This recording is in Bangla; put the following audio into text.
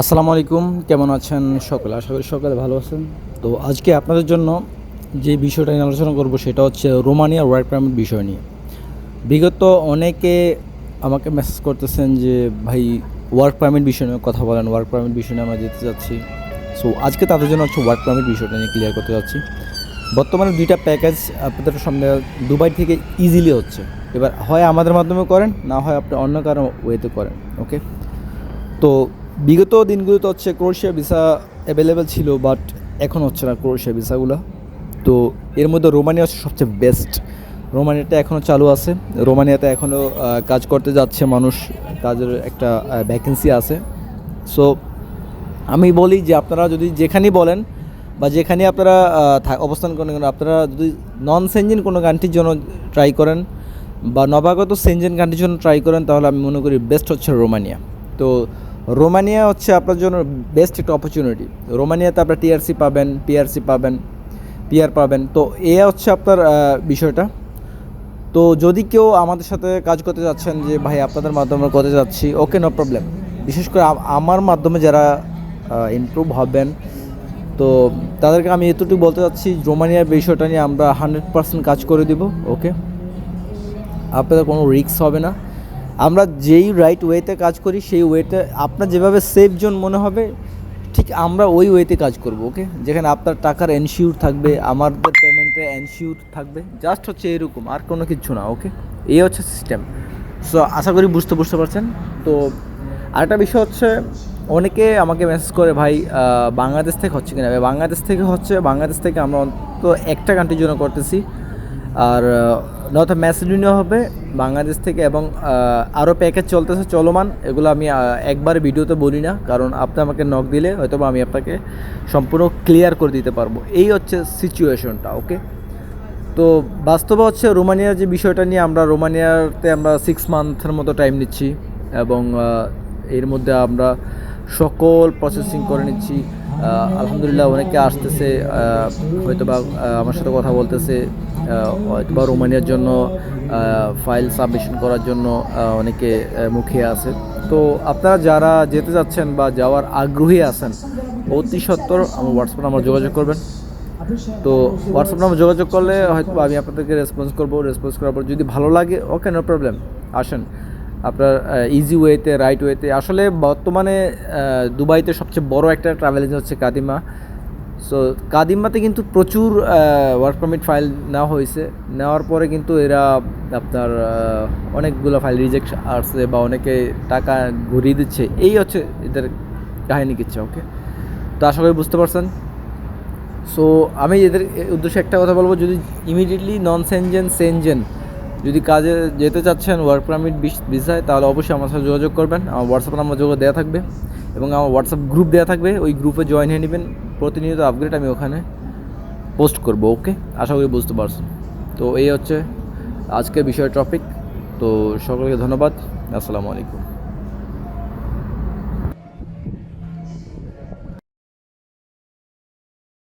আসসালামু আলাইকুম, কেমন আছেন সকলে? আশা করি সকলে ভালো আছেন। তো আজকে আপনাদের জন্য যে বিষয়টা নিয়ে আলোচনা করব সেটা হচ্ছে রোমানিয়া ওয়ার্ক পারমিট বিষয় নিয়ে। বিগত অনেকে আমাকে মেসেজ করতেছেন যে, ভাই ওয়ার্ক পারমিট বিষয় নিয়ে কথা বলেন ওয়ার্ক পারমিট বিষয় নিয়ে আমরা যেতে যাচ্ছি সো আজকে তাদের জন্য হচ্ছে ওয়ার্ক পারমিট বিষয়টা নিয়ে ক্লিয়ার করতে যাচ্ছি। বর্তমানে দুইটা প্যাকেজ আপনাদের সামনে দুবাই থেকে ইজিলি হচ্ছে। এবার হয় আমাদের মাধ্যমে করেন, না হয় আপনি অন্য কারও ওয়েতে করেন ওকে তো বিগত দিনগুলোতে হচ্ছে ক্রোয়েশিয়া ভিসা অ্যাভেলেবেল ছিল বাট এখন হচ্ছে না ক্রোয়েশিয়া ভিসাগুলো। তো এর মধ্যে রোমানিয়া হচ্ছে সবচেয়ে বেস্ট রোমানিয়াটা এখনও চালু আছে। রোমানিয়াতে এখনও কাজ করতে যাচ্ছে মানুষ। কাজের একটা ভ্যাকেন্সি আছে। সো আমি বলি যে আপনারা যদি যেখানেই বলেন বা যেখানে আপনারা অবস্থান করেন, আপনারা যদি নন সেঞ্জিন কোনো কান্ট্রির জন্য ট্রাই করেন বা নবাগত সেঞ্জিন কান্ট্রির জন্য ট্রাই করেন, তাহলে আমি মনে করি বেস্ট হচ্ছে রোমানিয়া। তো রোমানিয়া হচ্ছে আপনার জন্য বেস্ট একটা অপরচুনিটি রোমানিয়াতে আপনার টিআরসি পাবেন পিআরসি পাবেন পিআর পাবেন। তো এ হচ্ছে আপনার বিষয়টা। তো যদি কেউ আমাদের সাথে কাজ করতে যাচ্ছেন যে, ভাই, আপনাদের মাধ্যমে করতে যাচ্ছি ওকে নো প্রবলেম বিশেষ করে আমার মাধ্যমে যারা ইমপ্রুভ হবেন, তো তাদেরকে আমি এতটুকু বলতে চাচ্ছি, রোমানিয়ার বিষয়টা নিয়ে আমরা হান্ড্রেড পার্সেন্ট কাজ করে দিব ওকে আপনাদের কোনো রিস্ক হবে না। আমরা যেই রাইট ওয়েতে কাজ করি, সেই ওয়েতে আপনার যেভাবে সেফ জোন মনে হবে, ঠিক আমরা ওই ওয়েতে কাজ করব ওকে যেখানে আপনার টাকার এনশিওর থাকবে, আমাদের পেমেন্টের এনশিওর থাকবে জাস্ট হচ্ছে এরকম, আর কোনো কিছু না ওকে এই হচ্ছে সিস্টেম সো আশা করি বুঝতে বুঝতে পারছেন? তো আরেকটা বিষয় হচ্ছে, অনেকে আমাকে মেসেজ করে, ভাই বাংলাদেশ থেকে হচ্ছে কিনা? বাংলাদেশ থেকে হচ্ছে, বাংলাদেশ থেকে আমরা অন্তত একটা কান্ট্রির জন্য করতেছি, আর নর্থ ম্যাসিডোনিয়া হবে, বাংলাদেশ থেকে এবং আরও প্যাকেজ চলতেছে, চলমান। এগুলো আমি একবার ভিডিওতে বলি না, কারণ আপনি আমাকে নক দিলে হয়তো আমি আপনাকে সম্পূর্ণ ক্লিয়ার করে দিতে পারব। এই হচ্ছে সিচুয়েশনটা ওকে তো বাস্তবে হচ্ছে রোমানিয়ার যে বিষয়টা নিয়ে আমরা, রোমানিয়াতে আমরা সিক্স মান্থের মতো টাইম নিচ্ছি এবং এর মধ্যে আমরা সকল প্রসেসিং করে নিচ্ছি। আলহামদুলিল্লাহ অনেকে আসতেছে হয়তো বা আমার সাথে কথা বলতেছে হয়তো বা রোমানিয়ার জন্য ফাইল সাবমিশন করার জন্য অনেকে মুখিয়ে আছে। তো আপনারা যারা যেতে যাচ্ছেন বা যাওয়ার আগ্রহী আছেন, অতি সত্তর আমার হোয়াটসঅ্যাপ নাম্বার যোগাযোগ করবেন। তো হোয়াটসঅ্যাপ নাম্বার যোগাযোগ করলে হয়তো আমি আপনাদেরকে রেসপন্স করব। রেসপন্স করার পর যদি ভালো লাগে ওকে নো প্রবলেম আসেন। আপনার ইজি ওয়েতে রাইট ওয়েতে আসলে বর্তমানে দুবাইতে সবচেয়ে বড় একটা ট্রাভেল এজেন্সি হচ্ছে কাদিমা। সো কাদিমাতে কিন্তু প্রচুর ওয়ার্ক পারমিট ফাইল নেওয়া হয়েছে। নেওয়ার পরে কিন্তু এরা আপনার অনেকগুলো ফাইল রিজেক্ট আসছে বা অনেকে টাকা ঘুরিয়ে দিচ্ছে। এই হচ্ছে এদের কাহিনী কিচ্ছে ওকে তো আশা করি বুঝতে পারছেন। সো আমি এদের উদ্দেশ্যে একটা কথা বলব। যদি ইমিডিয়েটলি নন সেনজেন সেনজেন যদি কাজে যেতে চাচ্ছেন ওয়ার্ক পারমিট ভিসায় তাহলে অবশ্যই আমার সাথে যোগাযোগ করবেন। আমার হোয়াটসঅ্যাপ নাম্বার যোগাযোগ দেওয়া থাকবে এবং আমার হোয়াটসঅ্যাপ গ্রুপ দেওয়া থাকবে। ওই গ্রুপে জয়েন হয়ে নেবেন। প্রতিনিয়ত আপগ্রেড আমি ওখানে পোস্ট করব ওকে আশা করি বুঝতে পারছেন। তো এই হচ্ছে আজকের বিষয় টপিক তো সকলকে ধন্যবাদ। আসসালামু আলাইকুম।